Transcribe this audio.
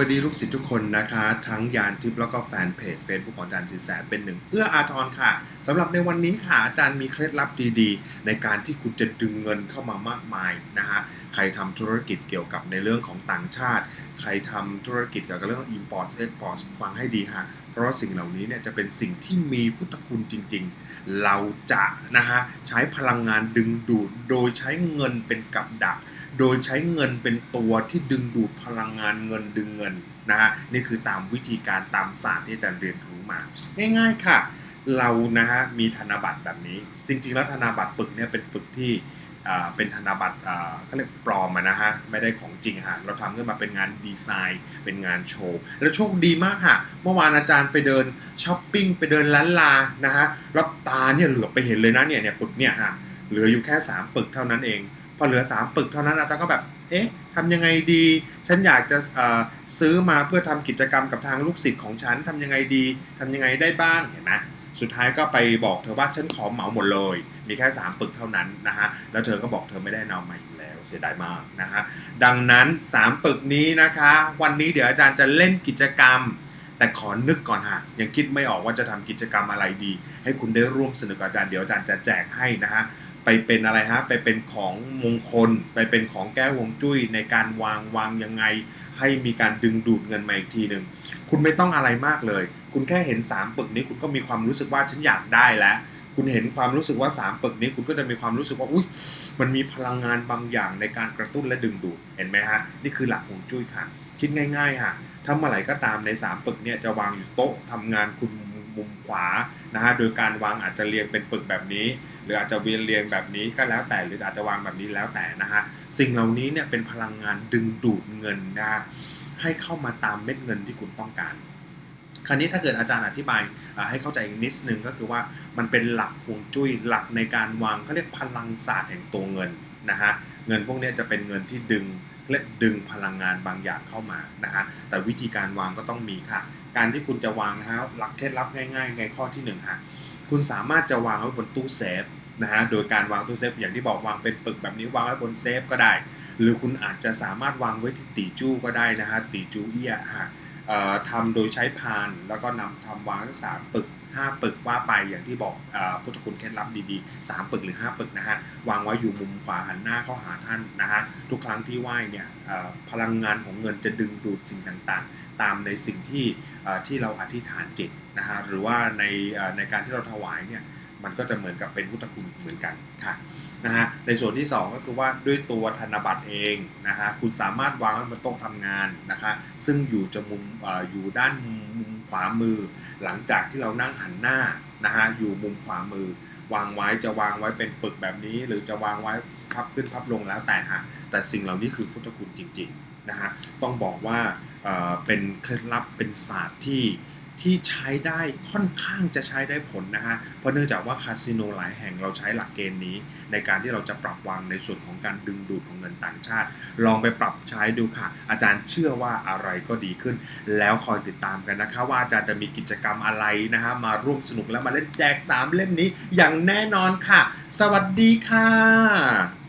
สวัสดีลูกศิษย์ทุกคนนะคะ ทั้งยานทิพย์แล้วก็แฟนเพจ Facebook ของอาจารย์สินแสเป็นหนึ่งเอื้ออาทรค่ะสำหรับในวันนี้ค่ะอาจารย์มีเคล็ดลับดีๆ ในการที่คุณจะดึงเงินเข้ามามากมายนะฮะใครทำธุรกิจเกี่ยวกับในเรื่องของต่างชาติ ใครทำธุรกิจเกี่ยวกับเรื่องของ import export ฟังให้ดีค่ะเพราะว่าสิ่งเหล่านี้เนี่ยจะเป็นสิ่งที่มีพุทธคุณจริง ๆ เราจะนะฮะใช้พลังงานดึงดูดโดยใช้เงินเป็นกับดัก โดยใช้เงินเป็นตัวที่ดึงดูดพลังงานเงินดึงเงินนะฮะนี่คือตามวิธีการตามศาสตร์ที่อาจารย์เรียนรู้มา ง่าย ๆค่ะ เรานะฮะมีธนบัตรแบบนี้ จริง ๆ แล้วธนบัตรปึกเนี่ยเป็นปึกที่อ่าเป็นธนบัตรอ่าเขาเรียกปลอมนะฮะ ไม่ได้ของจริงฮะ เราทำขึ้นมาเป็นงานดีไซน์ เป็นงานโชว์ แล้วโชคดีมากค่ะเมื่อวานอาจารย์ไปเดินช้อปปิ้ง ไปเดินร้านลา นะฮะแล้วตาเนี่ยเหลือไปเห็นเลยนะเนี่ยเนี่ยปึกเนี่ยฮะ เหลืออยู่แค่สามปึกเท่านั้นเอง พอเหลือ 3 ปึกเท่านั้นอาจารย์ก็แบบเอ๊ะทำยังไงดี ฉันอยากจะซื้อมาเพื่อทำกิจกรรมกับทางลูกศิษย์ของฉันทำยังไงดีทำยังไงได้บ้างเห็นไหมสุดท้ายก็ไปบอกเธอว่าฉันขอเหมาหมดเลย มีแค่ 3 ปึกเท่านั้นนะฮะแล้วเธอก็บอกเธอไม่ได้เอามาอีกแล้วเสียดายมากนะฮะดังนั้น 3 ปึกนี้นะคะ วันนี้เดี๋ยวอาจารย์จะเล่นกิจกรรม แต่ขอนึกก่อนฮะยังคิดไม่ออกว่าจะทำกิจกรรมอะไรดี ให้คุณได้ร่วมสนุกกับอาจารย์เดี๋ยวอาจารย์จะแจกให้นะฮะ ไปเป็นอะไรฮะไปเป็นของมงคล ไปเป็นของแก้วงจุ้ยในการวางวางยังไง ให้มีการดึงดูดเงินมาอีกทีหนึ่งคุณไม่ต้องอะไรมากเลย คุณแค่เห็น3ปึกนี้คุณก็มีความรู้สึกว่าฉันอยากได้แล้วคุณเห็นความรู้สึกว่า3ปึกนี้คุณก็จะมีความรู้สึกว่าอุ้ยมันมีพลังงานบางอย่างในการกระตุ้นและดึงดูดเห็นไหมฮะนี่คือหลักฮวงจุ้ยค่ะ คิดง่ายๆค่ะถ้าเมื่อไหร่ก็ตามใน3ปึกเนี่ยจะวางอยู่โต๊ะทำงานคุณ มุมขวานะฮะโดยการวางอาจจะเรียงเป็นปึกแบบนี้ หรืออาจจะเวียนเรียงแบบนี้ก็แล้วแต่หรืออาจจะวางแบบนี้แล้วแต่นะฮะสิ่งเหล่านี้เนี่ยเป็นพลังงานดึงดูดเงินนะฮะให้เข้ามาตามเม็ดเงินที่คุณต้องการคราวนี้ถ้าเกิดอาจารย์อธิบายให้เข้าใจอีกนิดนึงก็คือว่ามันเป็นหลักฮวงจุ้ยหลักในการวางเขาเรียกพลังศาสตร์แห่งตัวเงินนะฮะเงินพวกนี้จะเป็นเงินที่ดึง และดึงพลังงานบางอย่างเข้ามานะฮะแต่วิธีการวางก็ต้องมีค่ะ การที่คุณจะวางนะฮะหลักเคล็ดลับง่ายๆ ในข้อที่หนึ่งค่ะคุณสามารถจะวางไว้บนตู้เซฟนะฮะโดยการวางตู้เซฟอย่างที่บอกวางเป็นปึกแบบนี้วางไว้บนเซฟก็ได้ หรือคุณอาจจะสามารถวางไว้ที่ตีจู้ก็ได้นะฮะตีจู้เอียฮะ ทำโดยใช้พาน แล้วก็นำทำวางสามปึกห้าปึกว่าไปอย่างที่บอกอพุทธคุณเคล็ดลับดีๆสามปึกหรือห้าปึกนะฮะวางไว้อยู่มุมขวาหันหน้าเข้าหาท่านนะฮะทุกครั้งที่ไหว้เนี่ยพลังงานของเงินจะดึงดูดสิ่งต่างๆ ตามในสิ่งที่ที่เราอธิษฐานจิตนะฮะหรือว่าในในการที่เราถวายเนี่ยมันก็จะเหมือนกับเป็นพุทธคุณเหมือนกันค่ะ นะฮะในส่วนที่ 2 ก็คือว่าด้วยตัวธนบัตรเองนะฮะคุณสามารถวางไว้บนโต๊ะทำงานนะคะซึ่งอยู่จะมุมออยู่ด้านมุมขวามือ หลังจากที่เรานั่งหันหน้านะฮะอยู่มุมขวามือ วางไว้จะวางไว้เป็นปึกแบบนี้ หรือจะวางไว้พับขึ้นพับลงแล้วแต่ฮะแต่สิ่งเหล่านี้คือพุทธคุณจริงๆนะฮะต้องบอกว่าเป็นเคล็ดลับเป็นศาสตร์ที่ ที่ใช้ได้ค่อนข้างจะใช้ได้ผลนะฮะ เพราะเนื่องจากว่าคาสิโนหลายแห่งเราใช้หลักเกณฑ์นี้ ในการที่เราจะปรับวางในส่วนของการดึงดูดของเงินต่างชาติ ลองไปปรับใช้ดูค่ะ อาจารย์เชื่อว่าอะไรก็ดีขึ้น แล้วคอยติดตามกันนะคะว่าอาจารย์จะมีกิจกรรมอะไรนะฮะมาร่วมสนุกและมาเล่นแจก 3 เล่มนี้อย่างแน่นอนค่ะ สวัสดีค่ะ